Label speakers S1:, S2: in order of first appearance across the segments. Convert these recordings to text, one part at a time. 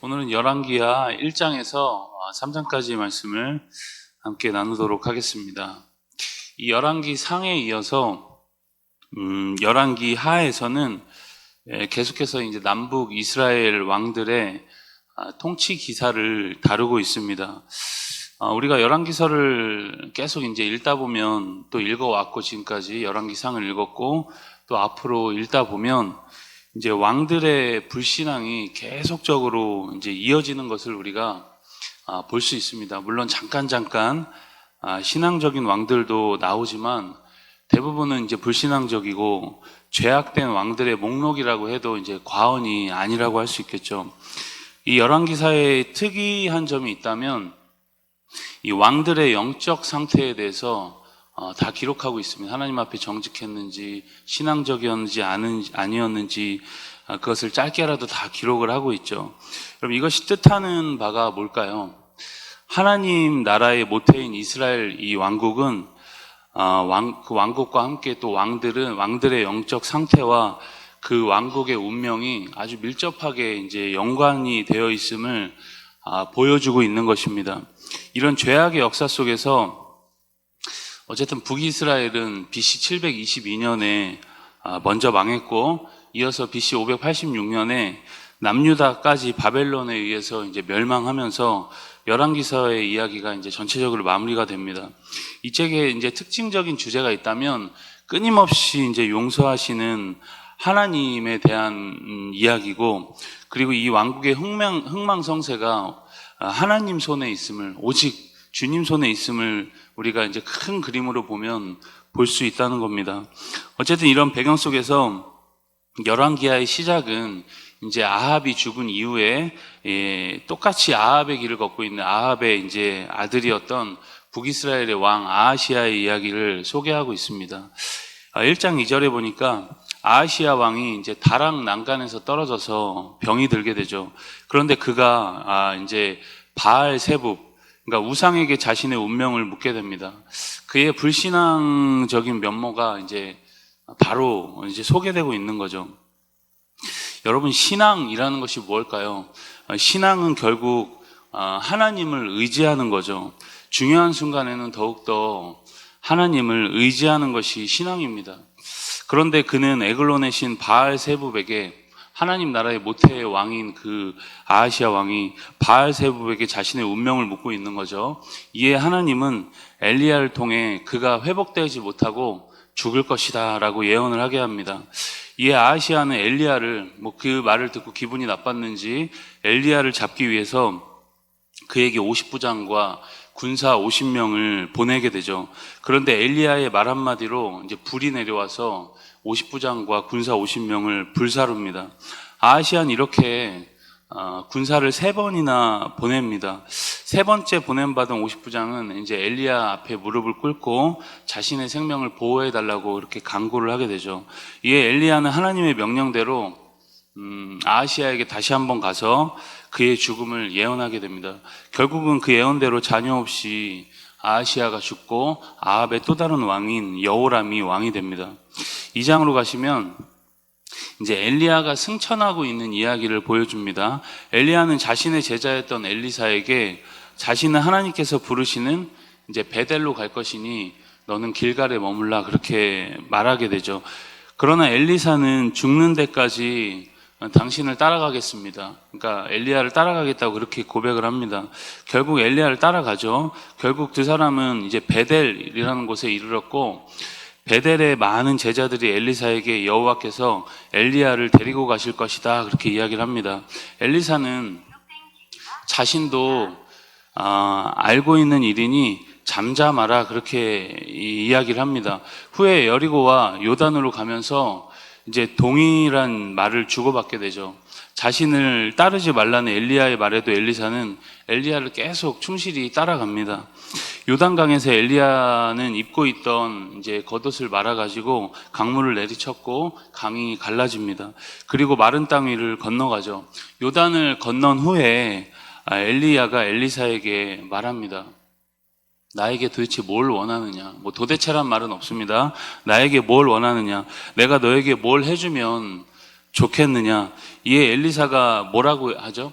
S1: 오늘은 열왕기하 1장에서 3장까지 말씀을 함께 나누도록 하겠습니다. 이 열왕기 상에 이어서 음, 열왕기 하에서는 예, 계속해서 이제 남북 이스라엘 왕들의 아, 통치 기사를 다루고 있습니다. 아, 우리가 열왕기서를 계속 이제 읽다 보면 또 읽어왔고 지금까지 열왕기상을 읽었고 또 앞으로 읽다 보면 이제 왕들의 불신앙이 계속적으로 이제 이어지는 것을 우리가 아, 볼 수 있습니다. 물론 잠깐 잠깐 아, 신앙적인 왕들도 나오지만 대부분은 이제 불신앙적이고 죄악된 왕들의 목록이라고 해도 이제 과언이 아니라고 할 수 있겠죠. 이 열왕기사의 특이한 점이 있다면 이 왕들의 영적 상태에 대해서 어, 다 기록하고 있습니다. 하나님 앞에 정직했는지 신앙적이었는지 아는, 아니었는지 아, 그것을 짧게라도 다 기록을 하고 있죠. 그럼 이것이 뜻하는 바가 뭘까요? 하나님 나라의 모태인 이스라엘 이 왕국은 아, 왕, 그 왕국과 함께 또 왕들은 왕들의 영적 상태와 그 왕국의 운명이 아주 밀접하게 이제 연관이 되어 있음을 아, 보여주고 있는 것입니다. 이런 죄악의 역사 속에서 어쨌든 북이스라엘은 BC 722년에 아, 먼저 망했고 이어서 BC 586년에 남유다까지 바벨론에 의해서 이제 멸망하면서 열왕기서의 이야기가 이제 전체적으로 마무리가 됩니다. 이 책에 이제 특징적인 주제가 있다면 끊임없이 이제 용서하시는 하나님에 대한 음, 이야기고 그리고 이 왕국의 흥망, 흥망성쇠가 아, 하나님 손에 있음을 오직 주님 손에 있음을 우리가 이제 큰 그림으로 보면 볼 수 있다는 겁니다. 어쨌든 이런 배경 속에서 열왕기하의 시작은 이제 아합이 죽은 이후에 예, 똑같이 아합의 길을 걷고 있는 아합의 이제 아들이었던 북이스라엘의 왕 아하시아의 이야기를 소개하고 있습니다. 아, 1장 2절에 보니까 아하시아 왕이 이제 다락 난간에서 떨어져서 병이 들게 되죠. 그런데 그가 아, 이제 바알 세북 그러니까 우상에게 자신의 운명을 묻게 됩니다. 그의 불신앙적인 면모가 이제 바로 이제 소개되고 있는 거죠. 여러분 신앙이라는 것이 무엇일까요? 어, 신앙은 결국 어, 하나님을 의지하는 거죠. 중요한 순간에는 더욱더 하나님을 의지하는 것이 신앙입니다. 그런데 그는 에글론의 신 바알 세부백에 하나님 나라의 모태의 왕인 그 아하시아 왕이 바알 세부백에 자신의 운명을 묻고 있는 거죠. 이에 하나님은 엘리야를 통해 그가 회복되지 못하고 죽을 것이다라고 예언을 하게 합니다. 이에 아하시아는 엘리야를 뭐 그 말을 듣고 기분이 나빴는지 엘리야를 잡기 위해서 그에게 50부장과 군사 50명을 보내게 되죠. 그런데 엘리야의 말 한마디로 이제 불이 내려와서 50부장과 군사 50명을 불사릅니다. 아시안 이렇게 어, 군사를 세 번이나 보냅니다. 세 번째 보냄받은 50부장은 이제 엘리야 앞에 무릎을 꿇고 자신의 생명을 보호해 달라고 이렇게 강구를 하게 되죠. 이에 엘리야는 하나님의 명령대로 음, 아시아에게 다시 한번 가서 그의 죽음을 예언하게 됩니다. 결국은 그 예언대로 자녀 없이 아시아가 죽고 아합의 또 다른 왕인 여호람이 왕이 됩니다. 이 장으로 가시면 이제 엘리야가 승천하고 있는 이야기를 보여줍니다. 엘리야는 자신의 제자였던 엘리사에게 자신은 하나님께서 부르시는 이제 베델로 갈 것이니 너는 길갈에 머물라 그렇게 말하게 되죠. 그러나 엘리사는 죽는 데까지 당신을 따라가겠습니다. 그러니까 엘리야를 따라가겠다고 그렇게 고백을 합니다. 결국 엘리야를 따라가죠. 결국 두 사람은 이제 베델이라는 곳에 이르렀고 베델의 많은 제자들이 엘리사에게 여호와께서 엘리야를 데리고 가실 것이다 그렇게 이야기를 합니다. 엘리사는 자신도 아, 알고 있는 일이니 잠잠하라 그렇게 이야기를 합니다. 후에 여리고와 요단으로 가면서 이제 동일한 말을 주고받게 되죠. 자신을 따르지 말라는 엘리야의 말에도 엘리사는 엘리야를 계속 충실히 따라갑니다. 요단강에서 엘리야는 입고 있던 이제 겉옷을 말아 가지고 강물을 내리쳤고 강이 갈라집니다. 그리고 마른 땅 위를 건너가죠. 요단을 건넌 후에 아, 엘리야가 엘리사에게 말합니다. 나에게 도대체 뭘 원하느냐? 뭐 도대체란 말은 없습니다. 나에게 뭘 원하느냐? 내가 너에게 뭘 해주면 좋겠느냐? 이에 엘리사가 뭐라고 하죠?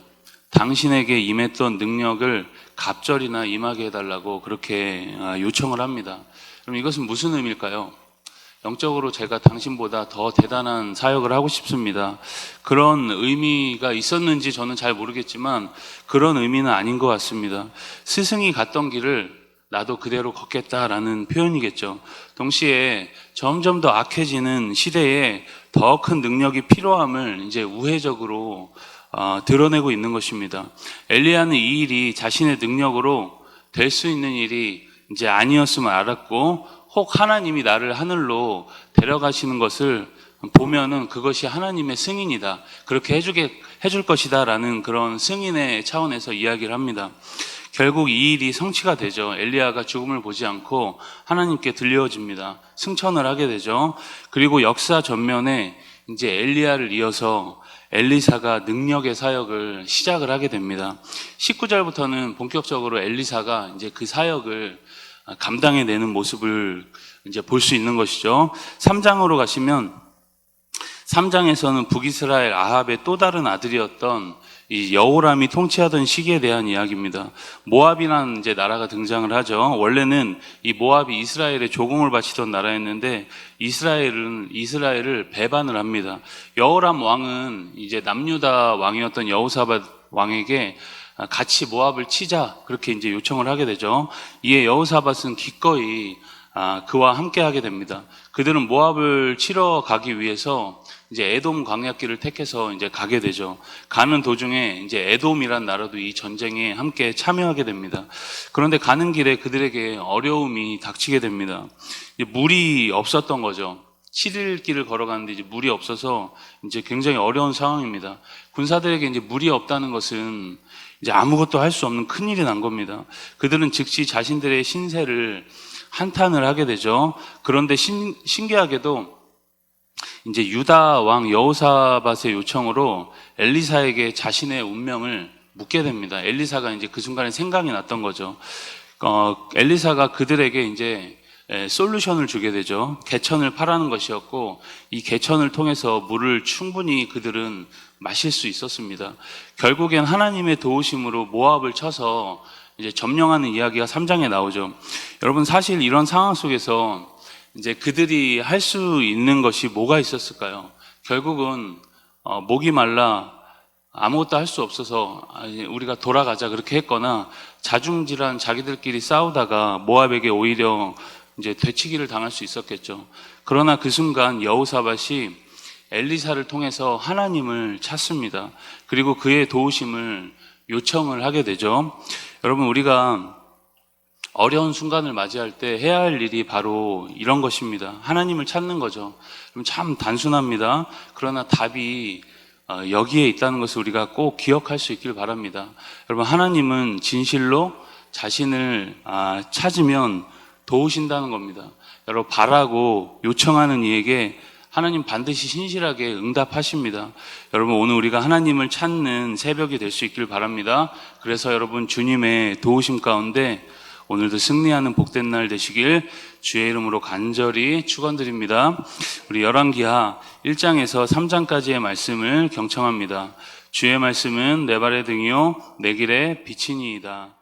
S1: 당신에게 임했던 능력을 갑절이나 임하게 해달라고 그렇게 아, 요청을 합니다. 그럼 이것은 무슨 의미일까요? 영적으로 제가 당신보다 더 대단한 사역을 하고 싶습니다. 그런 의미가 있었는지 저는 잘 모르겠지만 그런 의미는 아닌 것 같습니다. 스승이 갔던 길을 나도 그대로 걷겠다라는 표현이겠죠. 동시에 점점 더 악해지는 시대에 더 큰 능력이 필요함을 이제 우회적으로 어, 드러내고 있는 것입니다. 엘리야는 이 일이 자신의 능력으로 될 수 있는 일이 이제 아니었음을 알았고 혹 하나님이 나를 하늘로 데려가시는 것을 보면은 그것이 하나님의 승인이다. 그렇게 해주게 해줄 것이다라는 그런 승인의 차원에서 이야기를 합니다. 결국 이 일이 성취가 되죠. 엘리야가 죽음을 보지 않고 하나님께 들려집니다. 승천을 하게 되죠. 그리고 역사 전면에 이제 엘리야를 이어서 엘리사가 능력의 사역을 시작을 하게 됩니다. 19절부터는 본격적으로 엘리사가 이제 그 사역을 감당해내는 모습을 이제 볼 수 있는 것이죠. 3장으로 가시면 3장에서는 북이스라엘 아합의 또 다른 아들이었던 이 여호람이 통치하던 시기에 대한 이야기입니다. 모압이라는 이제 나라가 등장을 하죠. 원래는 이 모압이 이스라엘의 조공을 바치던 나라였는데 이스라엘은 이스라엘을 배반을 합니다. 여호람 왕은 이제 남유다 왕이었던 여호사밧 왕에게 같이 모압을 치자 그렇게 이제 요청을 하게 되죠. 이에 여호사밧은 기꺼이 아, 그와 함께 하게 됩니다. 그들은 모압을 치러 가기 위해서 이제 에돔 광야길을 택해서 이제 가게 되죠. 가는 도중에 이제 에돔이란 나라도 이 전쟁에 함께 참여하게 됩니다. 그런데 가는 길에 그들에게 어려움이 닥치게 됩니다. 물이 없었던 거죠. 7일 길을 걸어가는데 이제 물이 없어서 이제 굉장히 어려운 상황입니다. 군사들에게 이제 물이 없다는 것은 이제 아무것도 할 수 없는 큰 일이 난 겁니다. 그들은 즉시 자신들의 신세를 한탄을 하게 되죠. 그런데 신, 신기하게도 이제 유다 왕 여호사밧의 요청으로 엘리사에게 자신의 운명을 묻게 됩니다. 엘리사가 이제 그 순간에 생각이 났던 거죠. 어, 엘리사가 그들에게 이제 에, 솔루션을 주게 되죠. 개천을 파라는 것이었고 이 개천을 통해서 물을 충분히 그들은 마실 수 있었습니다. 결국엔 하나님의 도우심으로 모압을 쳐서 이제 점령하는 이야기가 3장에 나오죠. 여러분 사실 이런 상황 속에서 이제 그들이 할 수 있는 것이 뭐가 있었을까요? 결국은 어, 목이 말라 아무것도 할 수 없어서 아니, 우리가 돌아가자 그렇게 했거나 자중질환 자기들끼리 싸우다가 모압에게 오히려 이제 되치기를 당할 수 있었겠죠. 그러나 그 순간 여호사밧이 엘리사를 통해서 하나님을 찾습니다. 그리고 그의 도우심을 요청을 하게 되죠. 여러분 우리가 어려운 순간을 맞이할 때 해야 할 일이 바로 이런 것입니다. 하나님을 찾는 거죠. 참 단순합니다. 그러나 답이 어, 여기에 있다는 것을 우리가 꼭 기억할 수 있길 바랍니다. 여러분 하나님은 진실로 자신을 아, 찾으면 도우신다는 겁니다. 여러분 바라고 요청하는 이에게 하나님 반드시 신실하게 응답하십니다. 여러분 오늘 우리가 하나님을 찾는 새벽이 될 수 있길 바랍니다. 그래서 여러분 주님의 도우심 가운데 오늘도 승리하는 복된 날 되시길 주의 이름으로 간절히 축원드립니다. 우리 열왕기하 1장에서 3장까지의 말씀을 경청합니다. 주의 말씀은 내 발의 등이요 내 길의 빛이니이다.